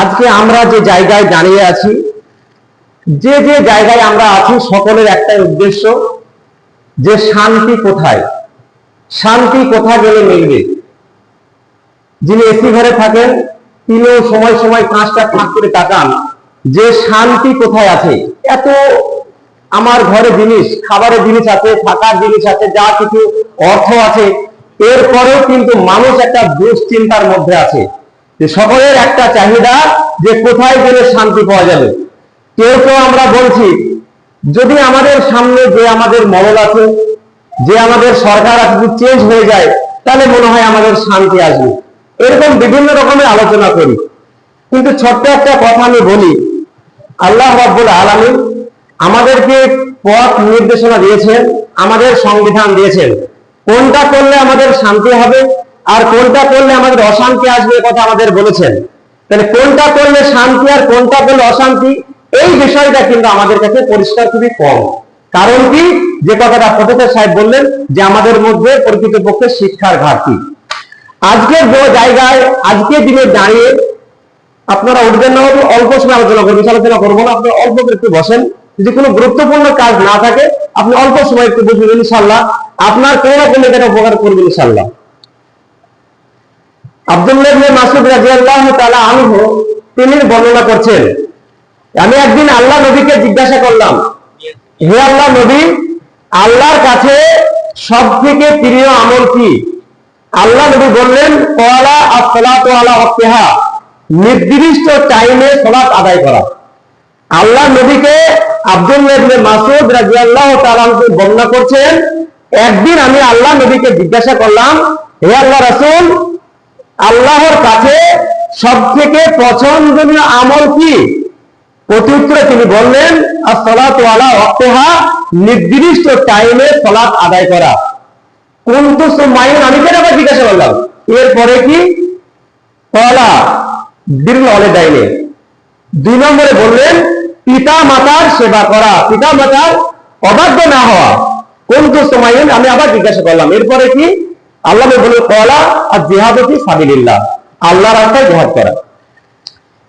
আজকে আমরা যে জায়গায় দাঁড়িয়ে আছি, যে যে জায়গায় আমরা আছি সকলের একটাই উদ্দেশ্য যে শান্তি কোথায়? শান্তি কোথা গেলে মিলবে? যিনি এসি ঘরে থাকেন, তিনিও সময় সময় কাঁচটা ফাঁক করে তাকান যে শান্তি কোথায় আছে? এত আমার ঘরে জিনিস, খাবারের জিনিস আছে, থাকার জিনিস আছে, যা কিছু অর্থ আছে, এরপরেও কিন্তু মানুষ একটা দুশ্চিন্তার মধ্যে আছে। যে সকলের একটা চাহিদা যে কোথায় গেলে শান্তি পাওয়া যাবে। কেউ কেউ আমরা বলছি, যদি আমাদের সামনে যে আমাদের মরল আছে, যে আমাদের সরকার আছে যদি চেঞ্জ হয়ে যায়, তাহলে মনে হয় আমাদের শান্তি আসবে। এরকম বিভিন্ন রকমের আলোচনা করি। কিন্তু ছোট্ট একটা কথা আমি বলি, আল্লাহ রাব্বুল আলামিন আমাদেরকে পথ নির্দেশনা দিয়েছেন, আমাদের সংবিধান দিয়েছেন। কোনটা করলে আমাদের শান্তি হবে আর কোনটা করলে আমাদের অশান্তি আসবে কথা আমাদের বলেছেন। তাহলে কোনটা করলে শান্তি আর কোনটা করলে অশান্তি, এই বিষয়টা কিন্তু আমাদের কাছে পরিষ্কার খুবই কম। কারণ কি? যে কথাটা প্রফেসর সাহেব বললেন যে আমাদের মধ্যে প্রকৃতপক্ষে শিক্ষার ঘাটতি। আজকের জায়গায়, আজকে দিনে দাঁড়িয়ে আপনারা উঠবেন না অল্প সময় আলোচনা করবেন আলোচনা করব না। আপনারা অল্প একটু বসেন। যদি কোনো গুরুত্বপূর্ণ কাজ না থাকে, আপনি অল্প সময় একটু বসবেন ইনশাল্লাহ আপনার কোনো কোনো এটা উপকার করবেন ইনশাল্লাহ আব্দুল্লাহ মাসুদ রাদিয়াল্লাহু তাআলা আনহু তিনি বর্ণনা করছেন, আমি একদিন আল্লাহ নবীকে জিজ্ঞাসা করলাম, হে আল্লাহ নবী, আল্লাহর কাছে সব থেকে প্রিয় আমল কি? আল্লাহ নবী বললেন, কলা আসসালাতু আলা ওয়াক্তিহা, নির্দিষ্ট টাইমে সালাত আদায় করা। আল্লাহ নবীকে আব্দুল্লাহ মাসুদ রাদিয়াল্লাহু তাআলা আনহু বর্ণনা করছেন, একদিন আমি আল্লাহ নবীকে জিজ্ঞাসা করলাম, হে আল্লাহ রাসূল আল্লাহর কাছে সব থেকে পছন্দনীয় আমল কি? প্রত্যুত্তরে তিনি বললেন, আসসালাত আলা ওয়াক্তিহা নির্দিষ্ট টাইমে সালাত আদায় করা। কোন তো সুমাইন আমি কেন আবার জিজ্ঞাসা করলাম? এরপরে কি? কলা, দীর্ঘ অলেদাইনে দুই নম্বরে বললেন পিতা মাতার সেবা করা। পিতা মাতার অবাধ্য না হওয়া। কোন তো সুমাইন আমি আবার জিজ্ঞাসা করলাম। এরপরে কি? আল্লাহ বলে কলা আর জিহাদতি সাবিলিল্লাহ আল্লাহ রাস্তায় জিহাদ করা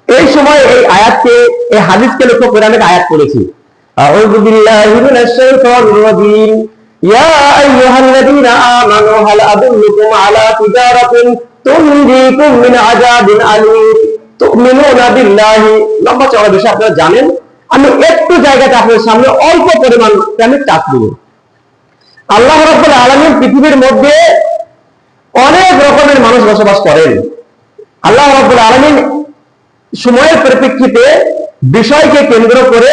এই সময় এই আয়াতকে এই হাদিসকে লক্ষ্য করে আমি একটা আয়াত করেছি أعوذ بالله من الشيطان الرجيم يا أيها الذين آمنوا هل أدلكم على تجارة تنجيكم من عذاب أليم تؤمنون بالله লম্বা চড়া বিষয় আপনারা জানেন আমি একটু জায়গাটা আপনাদের সামনে অল্প পরিমাণ আমি চাপ দেব আল্লাহ রাব্বুল আলামিন পৃথিবীর মধ্যে অনেক রকমের মানুষ বসবাস করেন। আল্লাহ রাব্বুল আলামিন সময়ের পরিপ্রেক্ষিতে বিষয়কে কেন্দ্র করে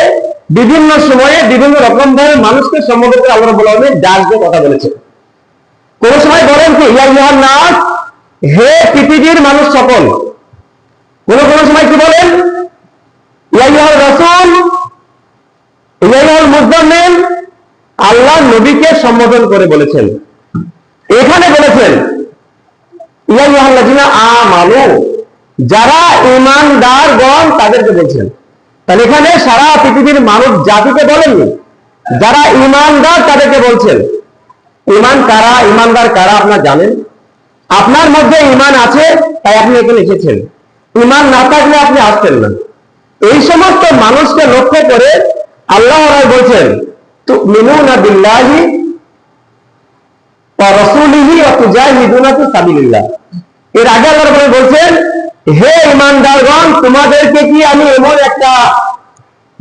বিভিন্ন সময়ে বিভিন্ন রকম ভাবে মানুষকে সম্বোধন করে আল্লাহ রাব্বুল আলামিন ডাক দিয়ে কথা বলেছেন। কোন সময় বলেন কি, ইয়া ইউহান নাস, হে পৃথিবীর মানুষ সকল। কোন কোন সময় কি বলেন, ইয়া ইউহাল রাসূল, ইয়া ইউহাল মুজাম্মিল, আল্লাহ নবীকে সম্বোধন করে বলেছেন। এখানে বলেছেন যারা ইমানদার গণ তাদেরকে বলছেন। তাহলে এখানে সারা পৃথিবীর মানুষ জাতিকে বলেননি। যারা ইমানদার তাদেরকে বলছেন। ইমান কারা ইমানদার কারা আপনার জানেন? আপনার মধ্যে ইমান আছে, তাই আপনি এখানে এসেছেন। ইমান না থাকলে আপনি আসতেন না। এই সমস্ত মানুষকে লক্ষ্য করে আল্লাহ বলছেন তো মিনুনা বিল্লাহি ওয়া রাসূলিহি ওয়া তুজাহিদুনা ফি সাবিলিল্লাহ। এর আগে আল্লাহ বলছেন, হে ইমানদারগণ তোমাদেরকে কি আমি এমন একটা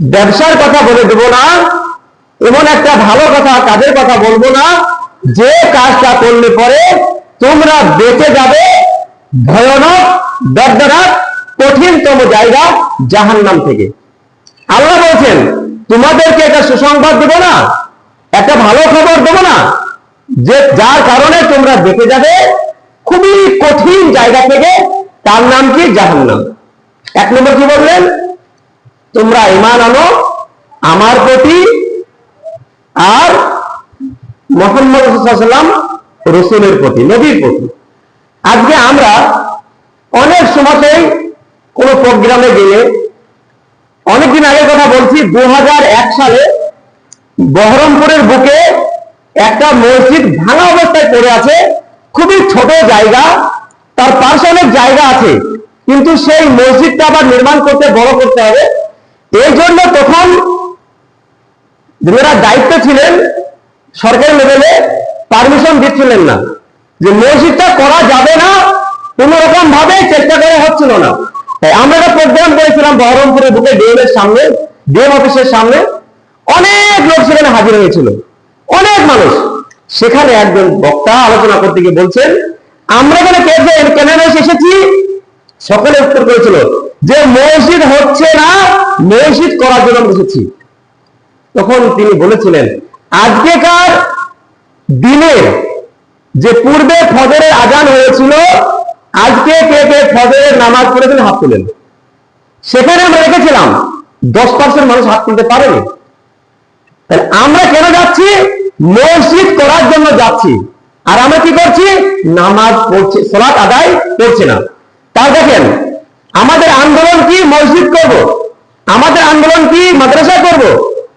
ব্যবসার কথা বলে দেব না? এমন একটা ভালো কথা, কাজের কথা বলব না? যে কাজটা করলে পরে তোমরা বেঁচে যাবে। ভয়ানক, দর্দনাক, কঠিনতম জায়গা জাহান্নাম থেকে। আল্লাহ বলছেন, তোমাদেরকে একটা সুসংবাদ দেব না? একটা ভালো খবর দেব না? যে যার কারণে তোমরা বেঁচে যাবে খুবই কঠিন জায়গা থেকে তার নাম কি? জাহান্নাম। এক নম্বর কি বললেন? তোমরা ইমান আনো, আমার প্রতি আর মোহাম্মদ সাল্লাম রসুলের প্রতি, নবীর প্রতি। আজকে আমরা অনেক সময়তেই কোনো প্রোগ্রামে গেলে অনেকদিন আগে কথা বলছি দু হাজার এক সালে বহরমপুরের বুকে একটা মসজিদ ভাঙা অবস্থায় পড়ে আছে। খুবই ছোট জায়গা, তার পাশে অনেক জায়গা আছে, কিন্তু সেই মসজিদটা আবার নির্মাণ করতে বড় করতে হবে। এই জন্য তখন যারা দায়িত্ব ছিলেন, সরকারি লেভেলে পারমিশন দিচ্ছিলেন না যে মসজিদটা করা যাবে না কোন রকম ভাবে চেষ্টা করা হচ্ছিল না। তাই আমরা একটা প্রোগ্রাম করেছিলাম বহরমপুরের বুকে ডিএম এর সামনে ডিএম অফিসের সামনে। অনেক লোক সেখানে হাজির হয়েছিল। অনেক মানুষ। সেখানে একজন বক্তা আলোচনা করতে গিয়ে বলছেন, আমরা এখানে কে যে কেনাডা এসেছি? সকলে উত্তর করেছিল, যে মসজিদ হচ্ছে না, মসজিদ করার জন্য এসেছি। তখন তিনি বলেছিলেন, আজকেকার দিনের যে পূর্বে ফজরের আজান হয়েছিল, আজকে কে কে ফজরের নামাজ পড়েছেন হাত তুলেন। সেখানে আমরা রেখেছিলাম, দশ পার্সেন্ট মানুষ হাত তুলতে পারেনি। আমরা কেন যাচ্ছি? মসজিদ করার জন্য যাচ্ছি। আর আমরা কি করছি? নামাজ পড়ছি, সলাৎ আদায় করছি না। তাও দেখেন, আমাদের আন্দোলন কি? মসজিদ করব। আমাদের আন্দোলন কি? মাদ্রাসা করব।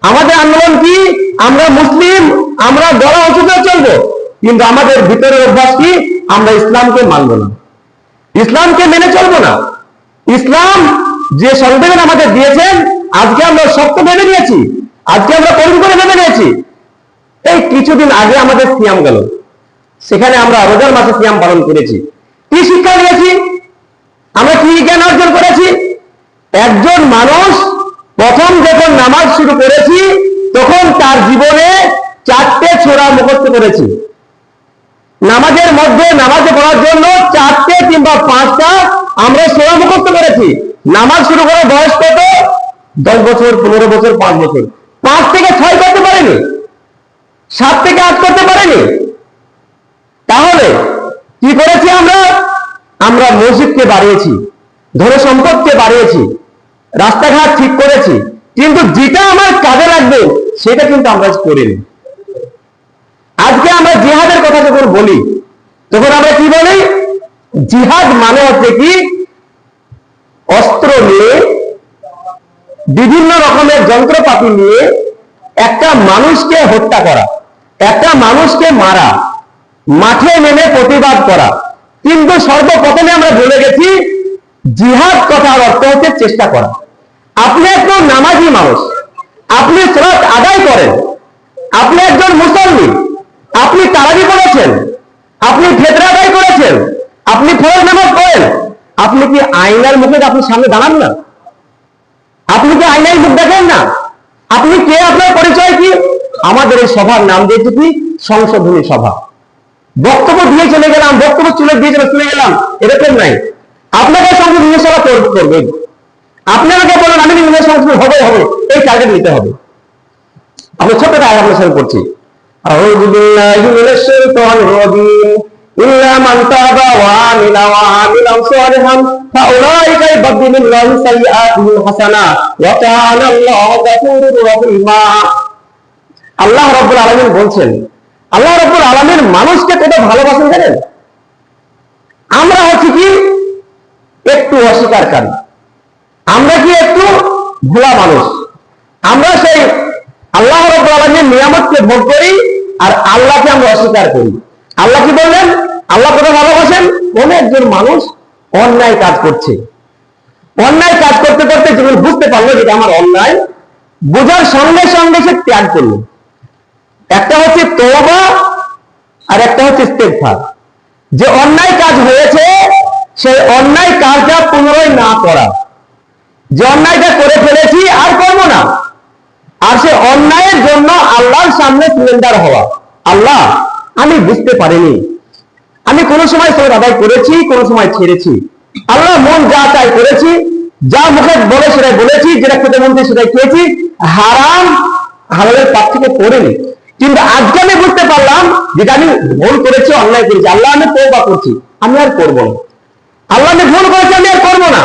আমাদের আন্দোলন কি? আমরা মুসলিম, আমরা গড়া উঁচু করে চলবো। কিন্তু আমাদের ভিতরের অভ্যাস কি? আমরা ইসলামকে মানব না। ইসলামকে মেনে চলবো না। ইসলাম যে সংবিধান আমাদের দিয়েছেন, আজকে আমরা শক্ত মেনে নিয়েছি। আজকে আমরা কঠিন করে মেনে নিয়েছি। এই কিছুদিন আগে আমাদের সিয়াম গেল। সেখানে আমরা রোজার মাসে সিয়াম পালন করেছি। কি শিক্ষা নিয়েছি আমরা কি জ্ঞান অর্জন করেছি? একজন মানুষ প্রথম যখন নামাজ শুরু করেছি, তখন তার জীবনে চারটে ছোড়া মুখস্থ করেছি। নামাজের মধ্যে নামাজে পড়ার জন্য চারটে কিংবা পাঁচটা আমরা সোয়া মুখস্থ করেছি। নামাজ শুরু করার বয়স কত? দশ বছর, পনেরো বছর, পাঁচ বছর। পাঁচ থেকে ছয় করতে পারেনি। সাত থেকে আট করতে পারেনি? তাহলে কি করেছি আমরা? আমরা মসজিদকে বাড়িয়েছি ধন সম্পদকে বাড়িয়েছি, রাস্তাঘাট ঠিক করেছি, কিন্তু যেটা আমার কাজে লাগবে, সেটা কিন্তু আমরা করিনি। আজকে আমরা জিহাদের কথা যখন বলি, তখন আমরা কি বলি? জিহাদ মানে হচ্ছে কি? অস্ত্র নিয়ে, বিভিন্ন রকমের যন্ত্রপাতি নিয়ে একটা মানুষকে হত্যা করা। একটা মানুষকে মারা, মাঠে নেমে প্রতিবাদ করা। কিন্তু সর্বপ্রথমে আমরা বলে গেছি, জিহাদ কথার অর্থ হচ্ছে চেষ্টা করা। আপনি একজন নামাজি মানুষ, আপনি সরাত আদায় করেন, আপনি একজন মুসল্লি, আপনি তারাবি করেছেন, আপনি ফেতরা আদায় করেছেন, আপনি ফরজ নামাজ পড়েন, আপনি কি আয়নার মুখে আপনি সামনে দাঁড়ান না? আপনি কি আয়নায় মুখ দেখেন না? আপনি কে? আপনার পরিচয় কি? আমাদের এই সভার নাম দিয়েছি কি? সংশোধনী সভা। বক্তব্য দিয়ে চলে গেলাম, বক্তব্য চলে দিয়ে চলে চলে গেলাম, এরকম নাই। আপনাকে সংশোধনী সভা করবেন। আপনাকে বলেন, আমি নিজের সংশোধন হবে হবে। এই টার্গেট নিতে হবে। আমি ছোট করছি। আউযু বিল্লাহি ওয়া আমিলা ওয়া আমিলা সালিহান আল্লাহ রব্বুল আলমিন বলছেন, আল্লাহ রব্বুল আলমিন মানুষকে কত ভালোবাসেন জানেন? আমরা হচ্ছি কি? একটু অস্বীকারী আমরা কি একটু ভোলা মানুষ? আমরা সেই আল্লাহ রব্বুল আলমীর নিয়ামতকে ভোগ করি আর আল্লাহকে আমরা অস্বীকার করি। আল্লাহ কি বললেন? আল্লাহ কত ভালোবাসেন? কোন একজন মানুষ অন্যায় কাজ করছে। অন্যায় কাজ করতে করতে যখন বুঝতে পারল যেটা আমার অন্যায়, বোঝার সঙ্গে সঙ্গে সে ত্যাগ করল। একটা হচ্ছে তোবা আর একটা হচ্ছে ইস্তেগফার। যে অন্যায় কাজ হয়েছে, সেই অন্যায় কাজটা পুনরায় না করা। যে অন্যায়টা করে ফেলেছি, আর করব না। আর সে অন্যায়ের জন্য আল্লাহর সামনে সিলিন্ডার হওয়া। আল্লাহ, আমি বুঝতে পারিনি। আমি কোনো সময় সব আদায় করেছি, কোনো সময় ছেড়েছি। আল্লাহ মন যা চাই করেছি, যা মুখে বলে সেটাই বলেছি, যেটা খেতে মন সেটাই খেয়েছি। হারাম হারামের পাপ থেকে পড়েনি। কিন্তু আজকে আমি বুঝতে পারলাম যেটা আমি ভুল করেছি, অন্যায় করেছি। আল্লাহ, আমি তৌবা করছি। আমি আর করব না। আল্লাহ, আমি ভুল করেছি, আমি আর করব না।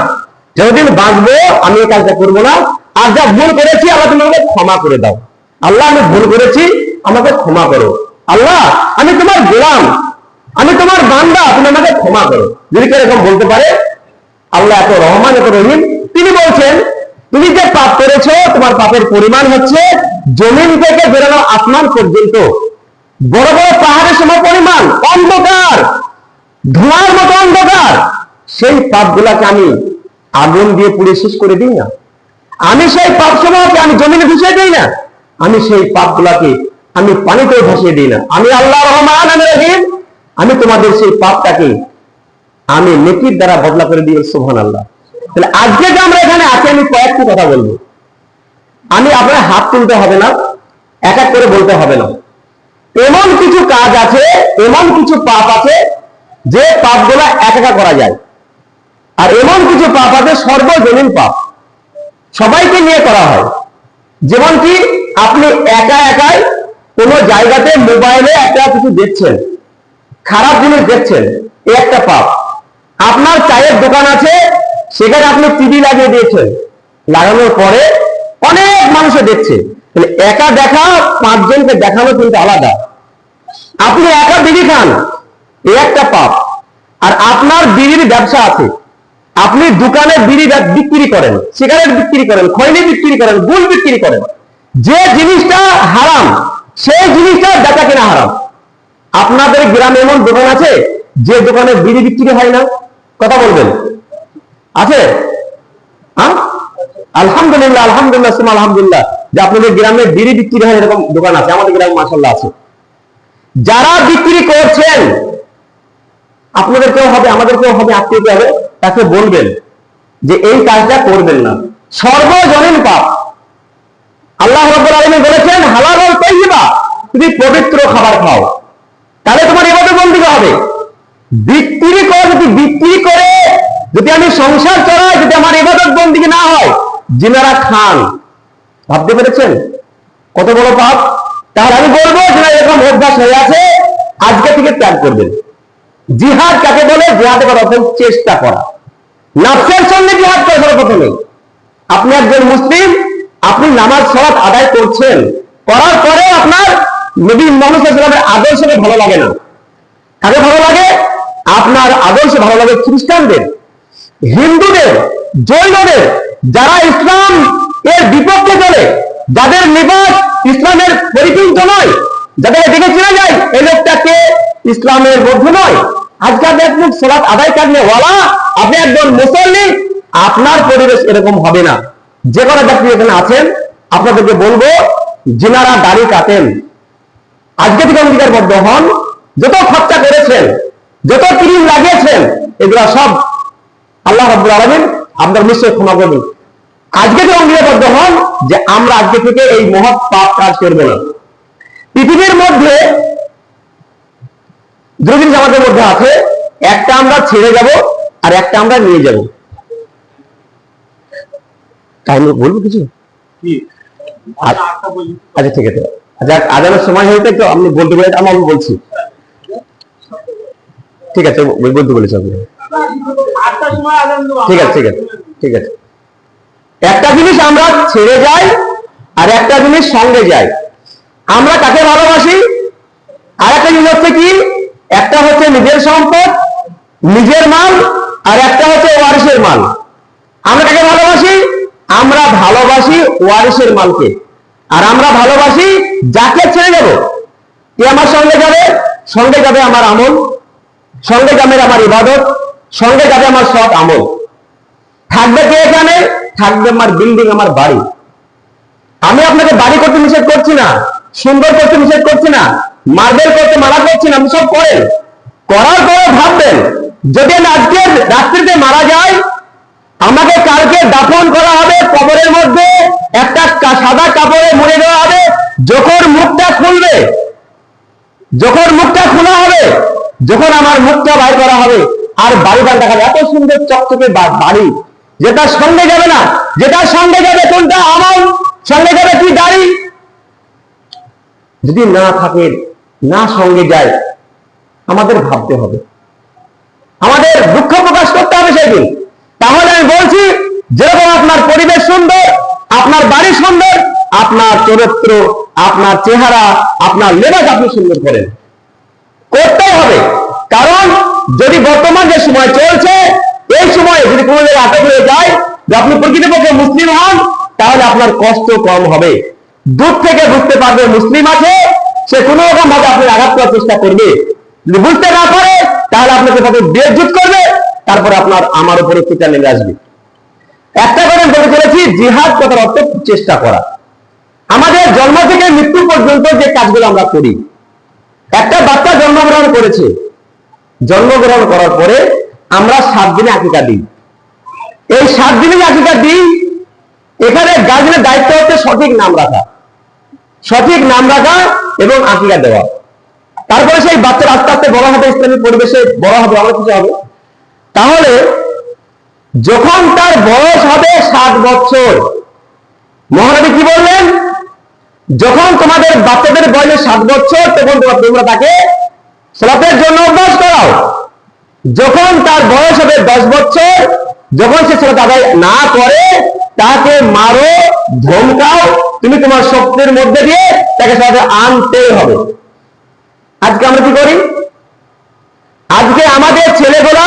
যতদিন বাঁচবো, আমি এই কাজটা করব না। আর যা ভুল করেছি, আল্লাহ, তুমি আমাকে ক্ষমা করে দাও। আল্লাহ, আমি ভুল করেছি, আমাকে ক্ষমা করো। আল্লাহ, আমি তোমার গোলাম। আমি তোমার বান্দা, তুমি আমাকে ক্ষমা করো। যদি এরকম বলতে পারে, আল্লাহ, এত রহমান, এত রহিম, তিনি বলছেন, তুমি যে পাপ করেছ, তোমার পাপের পরিমাণ হচ্ছে জমিন থেকে বেরোনো আসমান পর্যন্ত। বড় বড় পাহাড়ের সময় পরিমাণ, অন্ধকার, ধোঁয়ার মতো অন্ধকার। সেই পাপগুলাকে আমি আগুন দিয়ে পুড়ে শেষ করে দিই না। আমি সেই পাপ সমূহকে আমি জমিনে ভিজিয়ে দিই না। আমি সেই পাপগুলাকে আমি পানিতে ভাসিয়ে দিই না। আমি আল্লাহ রহমান, আমি রহিম। আমি তোমাদের সেই পাপটাকে আমি নেকির দ্বারা বদলা করে দিই সুহান আল্লাহ তাহলে আজকে যে আমরা এখানে আছি, আমি কয়েকটি কথা বলব। আমি আপনার হাত তুলতে হবে না, এক এক করে বলতে হবে না। এমন কিছু কাজ আছে, এমন কিছু পাপ আছে, যে পাপগুলা এক একা করা যায়। আর এমন কিছু পাপ আছে, সর্বজনীন পাপ। সবাইকে নিয়ে করা হয়। যেমন কি, আপনি একা একাই কোন জায়গাতে মোবাইলে একটা কিছু দেখছেন, খারাপ জিনিস দেখছেন, এ একটা পাপ। আপনার চায়ের দোকান আছে, সেখানে আপনি টিভি লাগিয়ে দিয়েছেন। লাগানোর পরে অনেক মানুষে দেখছে। একা দেখা, পাঁচজনকে দেখানো কিন্তু আলাদা। আপনি একা বিড়ি খান, এ একটা পাপ। আর আপনার বিড়ির ব্যবসা আছে। আপনি দোকানে বিড়ি বিক্রি করেন, সিগারেট বিক্রি করেন, খৈনি বিক্রি করেন গুল বিক্রি করেন। যে জিনিসটা হারাম, সেই জিনিসটা বেচা কিনা হারাম। আপনাদের গ্রামে এমন দোকান আছে, যে দোকানে বিড়ি বিক্রি হয় না? কথা বলবেন। আছে? হ্যাঁ আলহামদুলিল্লাহ আলহামদুলিল্লাহ সুমা আলহামদুলিল্লাহ। যে আপনাদের গ্রামে বিড়ি বিক্রি হয় এরকম দোকান আছে, আমাদের গ্রামে মাসাল্লাহ আছে। যারা বিক্রি করছেন আপনাদের কেউ হবে আমাদের কেউ হবে আত্মীয় হবে, তাকে বলবেন যে এই কাজটা করবেন না। সর্বজনীন পাপ। আল্লাহ রব্বুল আলামিন বলেছেন, হালাল তাইয়্যিবা, তুমি পবিত্র খাবার খাও। তাহলে তোমার ইবাদত বন্দী হবে? বিক্রি করে, যদি বিক্রি করে, যদি আমি সংসার চালাই, যদি আমার ইবাদত বন্দী না হয় যিনারা খান। ভাবতে পেরেছেন? কত বড় পাপ? তাহলে আমি বলব এরকম অভ্যাস হয়ে আছে, আজকে থেকে ত্যাগ করবেন। জিহাদ কাকে বলে? জিহাদ করার চেষ্টা করা। নাফসের সঙ্গে জিহাদ করে প্রথমে আপনি একজন মুসলিম, আপনি নামাজ, সালাত আদায় করছেন, করার পরে আপনার নবী মোহাম্মদ সাল্লামের আদর্শকে ভালো লাগে না। কাকে ভালো লাগে? আপনার আদর্শ ভালো লাগে খ্রিস্টানদের, হিন্দুদের, জৈনদের। যারা ইসলাম এর বিপক্ষে চলে, যাদের নিবাস ইসলামের পরিপূর্ণ নয়, যাদের দেখে চেনা যায়, এই লোকটাকে ইসলামের মধ্যে নয়। আজকে আপনি একজন সোলাত আদায় কাটলে ওয়ালা, আপনি একজন মুসল্লি, আপনার পরিবেশ এরকম হবে না। যে কোনো ব্যক্তি এখানে আছেন, আপনাদেরকে বলব, যিনারা দাড়ি কাটেন, আজকে থেকে অঙ্গীকারবদ্ধ হন, যত খরচা করেছেন, যত ক্রিম লাগিয়েছেন, এগুলা সব আল্লাহ রাব্বুল আলামিন আপনার নিশ্চয় ক্ষমা করবেন। আজকে থেকে অঙ্গীকারবদ্ধ হন যে আমরা আজকে থেকে এই মহৎ পাপ কাজ করব না। পৃথিবীর মধ্যে জিনিস আমাদের মধ্যে আছে একটা আমরা ছেড়ে যাব আর একটা আমরা নিয়ে যাব। তাই বলব কিছু? আ- আচ্ছা ঠিক আছে। আচ্ছা আজানের সময় হয়েছে তো আপনি বলতে বলে আমি বলছি। ঠিক আছে বলতে বলেছি আপনি ঠিক আছে ঠিক আছে ঠিক আছে। একটা জিনিস আমরা ছেড়ে যাই আর একটা জিনিস সঙ্গে যাই। আমরা কাকে ভালোবাসি? আর একটা জিনিস হচ্ছে কি? একটা হচ্ছে নিজের সম্পদ, নিজের মাল আর একটা হচ্ছে ওয়ারিসের মাল আমরা কাকে ভালোবাসি? আমরা ভালোবাসি ওয়ারিসের মালকে আর আমরা ভালোবাসি যাকে ছেড়ে দেব কে আমার সঙ্গে যাবে সঙ্গে যাবে আমার আমল, সঙ্গে যাবে আমার ইবাদত সঙ্গে যাবে আমার সৎ আমল। থাকবে কে এখানে? থাকবে আমার বিল্ডিং আমার বাড়ি। আমি আপনাকে বাড়ি করতে নিষেধ করছি না, সুন্দর করতে নিষেধ করছি না মার্বেল করতে মারা করছি না সব করেন। করার পরে ভাববেন, যদি আমি আজকে রাত্রিতে মারা যাই, আমাকে কালকে দাফন করা হবে, কবরের মধ্যে একটা সাদা কাপড়ে মুড়ে দেওয়া হবে, যখন মুখটা খুলবে, যখন মুখটা খোলা হবে, যখন আমার মুখটা বাইর করা হবে। আর বাড়িটা দেখা যাবে এত সুন্দর চকচকে বাড়ি। যেটা সঙ্গে যাবে না যেটা সঙ্গে যাবে কোনটা আমার, সঙ্গে যাবে কি দাড়ি? যদি না থাকে, না সঙ্গে যায়, আমাদের ভাবতে হবে। আমাদের দুঃখ প্রকাশ করতে হবে সেদিন। তাহলে আমি বলছি, যেরকম আপনার পরিবেশ সুন্দর, আপনার বাড়ি সুন্দর, আপনার চরিত্র, আপনার চেহারা, আপনার লেবাস আপনি সুন্দর করেন। করতেই হবে। কারণ যদি বর্তমান যে সময় চলছে, এই সময়ে যদি কোনো জায়গায় আটক হয়ে যায়, যে আপনি প্রকৃতপক্ষে মুসলিম হন, তাহলে আপনার কষ্ট কম হবে। দূর থেকে বুঝতে পারবে মুসলিম আছে, সে কোনো রকম ভাবে আপনার আঘাত করার চেষ্টা করবে। যদি বুঝতে না পারে, তাহলে আপনাকে তাকে বেজ্জুত করবে, তারপরে আপনার আমার উপরে ফিটা নেমে আসবে। একটা কথা বলে চলেছি, জিহাদ কথার অর্থ চেষ্টা করা। আমাদের জন্ম থেকে মৃত্যু পর্যন্ত যে কাজগুলো আমরা করি, একটা বাচ্চা জন্মগ্রহণ করেছে জন্মগ্রহণ করার পরে আমরা সাত দিনে আকিকা দিই। এই সাত দিনে আকিকা দিই, এখানে গার্জেনের দায়িত্ব হচ্ছে সঠিক নাম রাখা। সঠিক নাম রাখা এবং আকিকা দেওয়া। তারপরে সেই বাচ্চার আস্তে আস্তে বড় হবে, ইসলামী পরিবেশে বড় হবে অনেক কিছু হবে। তাহলে যখন তার বয়স হবে সাত বছর, মহানবী কি বললেন? যখন তোমাদের বাচ্চাদের বয়স সাত বছর, তখন তোমরা তাকে সালাতের জন্য অভ্যাস করাও। যখন তার বয়স হবে দশ বছর, যখন সে সালাত আদায় না করে, তাকে মারো, ধমকাও, তুমি তোমার শক্তির মধ্যে দিয়ে তাকে সাথে আনতেই হবে। আজকে আমরা কি করি? আজকে আমাদের ছেলেগুলা,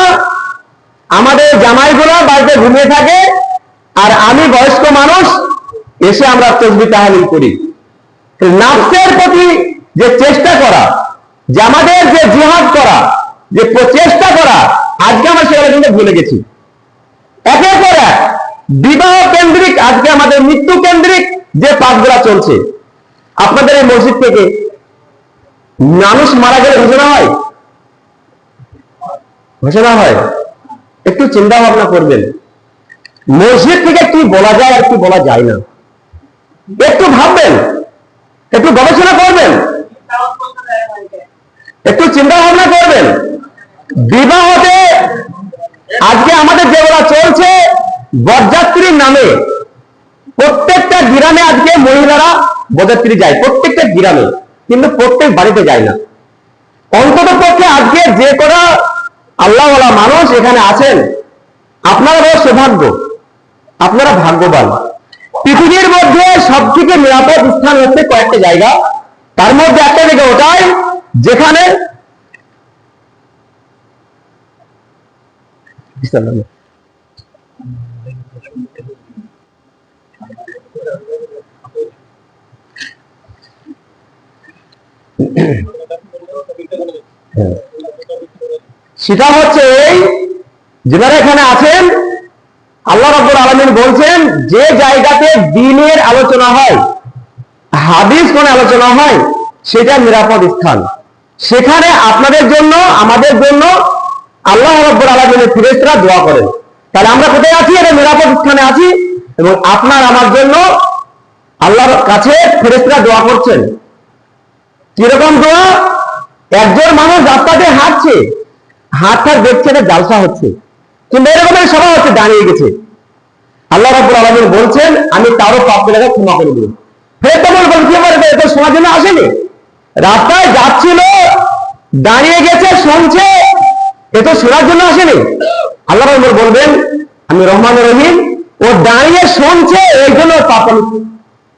আমাদের জামাইগুলা বাড়িতে ঘুমিয়ে থাকে, আর আমি বয়স্ক মানুষ, এসে আমরা তসবি তাহালিল করি। নাফসের প্রতি যে চেষ্টা করা যে আমাদের যে জিহাদ করা, যে প্রচেষ্টা করা, আজকে আমরা সেগুলো কিন্তু ভুলে গেছি। একের পর এক, বিবাহ কেন্দ্রিক, আজকে আমাদের মৃত্যু কেন্দ্রিক যে পাঠগুলা চলছে। আপনাদের এই মসজিদ থেকে মানুষ মারা গেলে ঘোষণা হয়? ঘোষণা হয়। একটু চিন্তা ভাবনা করবেন। মসজিদ থেকে কি বলা যায় আর কি বলা যায় না। একটু ভাববেন, একটু গবেষণা করবেন। একটু চিন্তা ভাবনা করবেন। বিবাহতে আজকে আমাদের যেগুলো চলছে বরযাত্রীর নামে প্রত্যেকটা গ্রামে আজকে মহিলারা বরযাত্রী যায়, প্রত্যেকটা গ্রামে, কিন্তু প্রত্যেক বাড়িতে যায় না। অন্তত পক্ষে আজকে যে করা আল্লাহওয়ালা মানুষ এখানে আছেন, আপনারা বড় সৌভাগ্য, আপনারা ভাগ্যবান। পৃথিবীর মধ্যে সব থেকে নিরাপদ স্থান হচ্ছে কয়েকটা জায়গা, তার মধ্যে একটা জায়গা ওটাই যেখানে সেটা হচ্ছে এই যারা এখানে আছেন, আল্লাহ রব্বুল আলমিন বলছেন, যে জায়গাতে দিনের আলোচনা হয়, হাদিস কোন আলোচনা হয়, সেটা নিরাপদ স্থান। সেখানে আপনাদের জন্য, আমাদের জন্য আল্লাহ রব্বুল আলমিনের ফিরেস্তরা দোয়া করেন। তাহলে আমরা কোথায় আছি? এটা নিরাপদ স্থানে আছি এবং আপনার আমার জন্য আল্লাহর কাছে ফেরেস্তরা দোয়া করছেন। কীরকম দোয়া? একজন মানুষ রাস্তাতে হাঁটছে হাঁটটা দেখছে না জালসা হচ্ছে কিন্তু এরকম সবাই হচ্ছে, দাঁড়িয়ে গেছে। আল্লাহ রাবুল আলমীর বলছেন, আমি তারও পাপ গুলোকে ক্ষমা করে দেবো ফের তো বলছি কি পারবে এটা শোনার জন্য আসেনি? রাস্তায় যাচ্ছিল দাঁড়িয়ে গেছে শুনছে। এ তো শোনার জন্য আসেনি। আল্লাহ রহমান বলবেন, আমি রহমান রহিম, ও দাঁড়িয়ে শুনছে, এই জন্য পাপ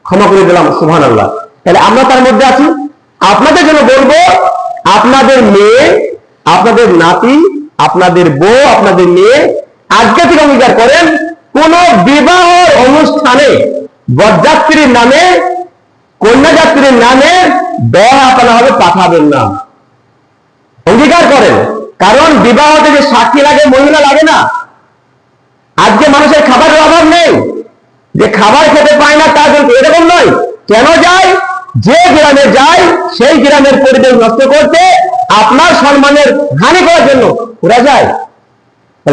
ক্ষমা করে দিলাম সুহান আল্লাহ তাহলে আমরা তার মধ্যে আছি। আপনাদের জন্য বলব, আপনাদের মেয়ে, আপনাদের নাতি, আপনাদের বউ, আপনাদের মেয়ে, আজকে থেকে অঙ্গীকার করেন, কোন বিবাহ অনুষ্ঠানে বরযাত্রীর নামে, কন্যাযাত্রীর নামে ব্যয় আপনারা হবে পাঠাবেন না। অঙ্গীকার করেন। কারণ বিবাহতে যে সাক্ষী লাগে, মহিলা লাগে না। আজকে মানুষের খাবারের অভাব নেই। যে খাবার খেতে পায় না তা কিন্তু এরকম নয়। কেন যায়? যে গ্রামে যায়, সেই গ্রামের পরিবেশ নষ্ট করতে আপনার সম্মানের হানি করার জন্য ওরা যায়।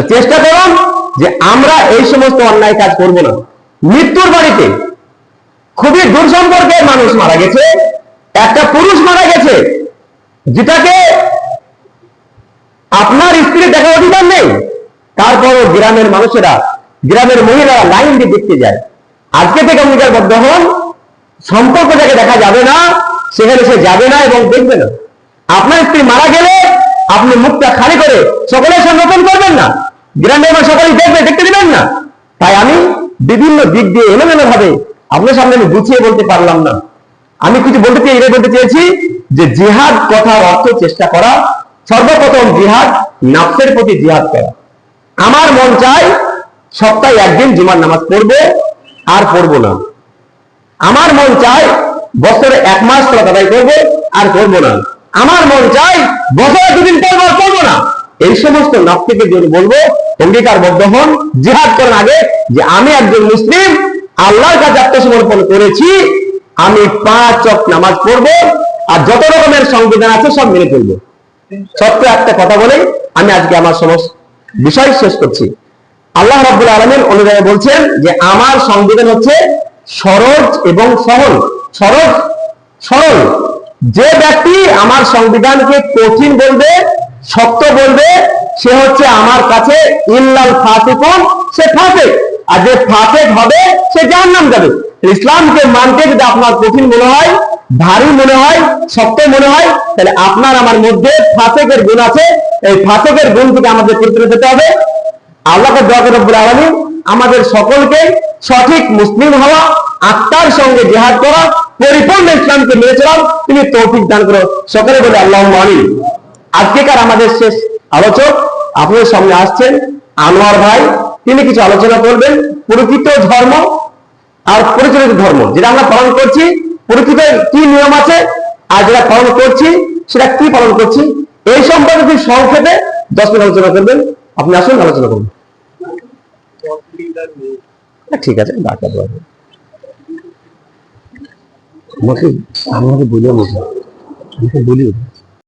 চেষ্টা করুন যে আমরা এই সমস্ত অন্যায় কাজ করব না। মৃত্যুর বাড়িতে খুবই দূর সম্পর্কের মানুষ মারা গেছে। একটা পুরুষ মারা গেছে, যেটাকে আপনার স্ত্রী দেখা অধিকার নেই। তারপরও গ্রামের মানুষেরা, গ্রামের মহিলারা লাইন দিয়ে দেখতে যায়। আজকে থেকে অঙ্গীকারবদ্ধ হন। সম্পর্কটাকে দেখা যাবে না, সেখানে সে যাবে না এবং দেখবে না। আপনার স্ত্রী মারা গেলে আপনি মুখটা খালি করে সকলের সংগঠন করবেন না। গ্রামের মানুষ সকলেই দেখবে, দেখতে দিবেন না। তাই আমি বিভিন্ন দিক দিয়ে এলোমেলো ভাবে আপনার সামনে আমি গুছিয়ে বলতে পারলাম না। আমি কিছু বলতে চাই, এটাই বলতে চেয়েছি যে জিহাদ কথার অর্থ চেষ্টা করা সর্বপ্রথম জিহাদ, নাফসের প্রতি জিহাদ করা। আমার মন চাই সপ্তাহে একদিন জুমার নামাজ পড়ব, আর পড়ব না। আমার মন চাই বছরে এক মাস আদায় করব, আর করব না। আমার মন চাই বছরে দুদিন পর আর করব না। এই সমস্ত নাস্তিকের জন্য বলব, অঙ্গীকারবদ্ধ হন, জিহাদ করার আগে যে আমি একজন মুসলিম, আল্লাহর কাছে আত্মসমর্পণ করেছি, আমি পাঁচ চক নামাজ পড়ব, আর যত রকমের সংবিধান আছে সব মেনে চলবো। ছোট্ট একটা কথা বলে আমি আজকে আমার সমস্ত বিষয় শেষ করছি। আল্লাহ রাব্বুল আলমের অনুযায়ী বলছেন যে, আমার সংবিধান হচ্ছে সরল এবং সহল। সরল সরল। যে ব্যক্তি আমার সংবিধানকে কঠিন বলবে, শক্ত বলবে, সে হচ্ছে আমার কাছে, ইল্লাল ফাসিকুন সে ফাসিক আর যে ফাসিক হবে, সে জাহান্নাম যাবে। ইসলামকে মানতে যদি আপনার কঠিন মনে হয়, ভারী মনে হয়, শক্ত মনে হয়, তাহলে আপনার আমার মধ্যে ফাসেকের গুণ আছে। এই ফাসেকের গুণ থেকে আমাদের পরিত্রাণ পেতে হবে। আল্লাহকে দোয়া করে রব্বুল আলামিন, আমাদের সকলকে সঠিক মুসলিম হওয়া, আত্মার সঙ্গে জেহাদ করা, পরিপূর্ণ ইসলামকে মেনে চলা, তিনি তৌফিক দান করো সকলে বলে আল্লাহ আমিন। আজকেকার আমাদের শেষ আলোচক আপনাদের সামনে আসছেন আনোয়ার ভাই। তিনি কিছু আলোচনা করবেন। প্রকৃত ধর্ম আর পরিচালিত ধর্ম, যেটা আমরা পালন করছি প্রকৃত কি নিয়ম আছে, আর যেটা পালন করছি, সেটা কি পালন করছি, এই সম্পর্কে তিনি সংক্ষেপে দশ মিনিট আলোচনা করবেন। আপনি আসুন, আলোচনা করুন। ঠিক আছে ডাক্তার বাবু আমাকে আমাকে বলে আমাকে